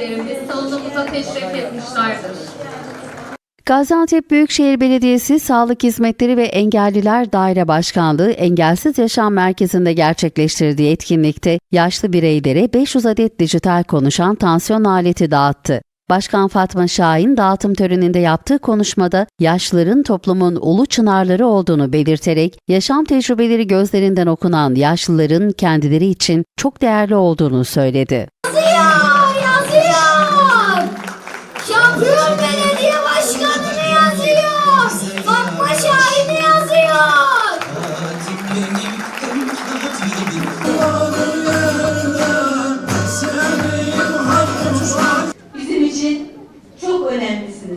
üyelerimiz salonumuza teşrif etmişlerdir. Gaziantep Büyükşehir Belediyesi Sağlık Hizmetleri ve Engelliler Daire Başkanlığı Engelsiz Yaşam Merkezi'nde gerçekleştirdiği etkinlikte yaşlı bireylere 500 adet dijital konuşan tansiyon aleti dağıttı. Başkan Fatma Şahin dağıtım töreninde yaptığı konuşmada yaşlıların toplumun ulu çınarları olduğunu belirterek yaşam tecrübeleri gözlerinden okunan yaşlıların kendileri için çok değerli olduğunu söyledi.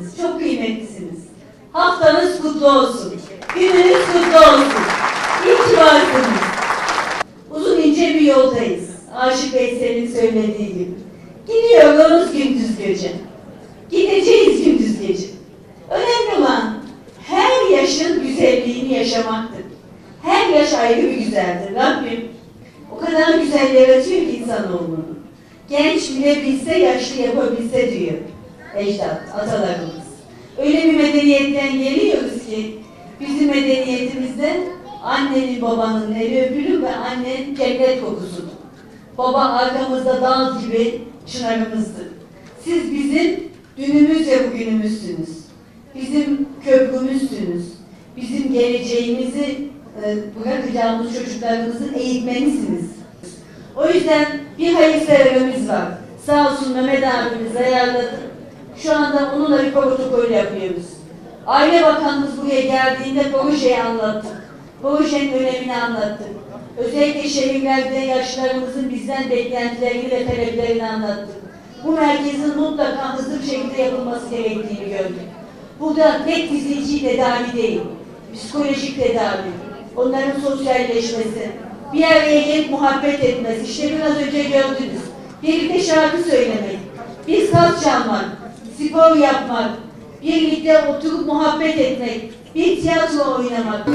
Önemlisiniz, çok kıymetlisiniz. Haftanız kutlu olsun. Gününüz kutlu olsun. İyi ki varsınız. Uzun ince bir yoldayız. Aşık Veysel'in söylediği gibi. Gidiyoruz gündüz gece. Gideceğiz gündüz gece. Önemli olan her yaşın güzelliğini yaşamaktır. Her yaş ayrı bir güzeldir. Rabbim o kadar güzel yaratıyor ki insanoğlunu. Genç bile bilse yaşlı yapabilse diyor ecdat, atalarımız. Öyle bir medeniyetten geliyoruz ki bizim medeniyetimizde annenin babanın eli öpülür ve annen cennet kokusudur. Baba arkamızda dağ gibi çınarımızdır. Siz bizim dünümüz ve bugünümüzsünüz. Bizim köprümüzsünüz. Bizim geleceğimizi e, bırakacağımız çocuklarımızın eğitmenisiniz. O yüzden bir hayırseverimiz var. Sağ olsun Mehmet abimiz ayarladı. Şu anda onunla bir protokol yapıyoruz. Aile Bakanımız buraya geldiğinde projeyi anlattık. Projenin önemini anlattık. Özellikle şehirlerde yaşlılarımızın bizden beklentilerini ve taleplerini anlattık. Bu merkezin mutlaka hızlı bir şekilde yapılması gerektiğini gördük. Burada tek fizici tedavi değil, psikolojik tedavi, onların sosyalleşmesi, bir araya gelip muhabbet etmesi, işte biraz önce gördünüz. Birlikte şarkı söylemek, bir saz çalmak, spor yapmak, birlikte oturup muhabbet etmek, bir tiyatro oynamak.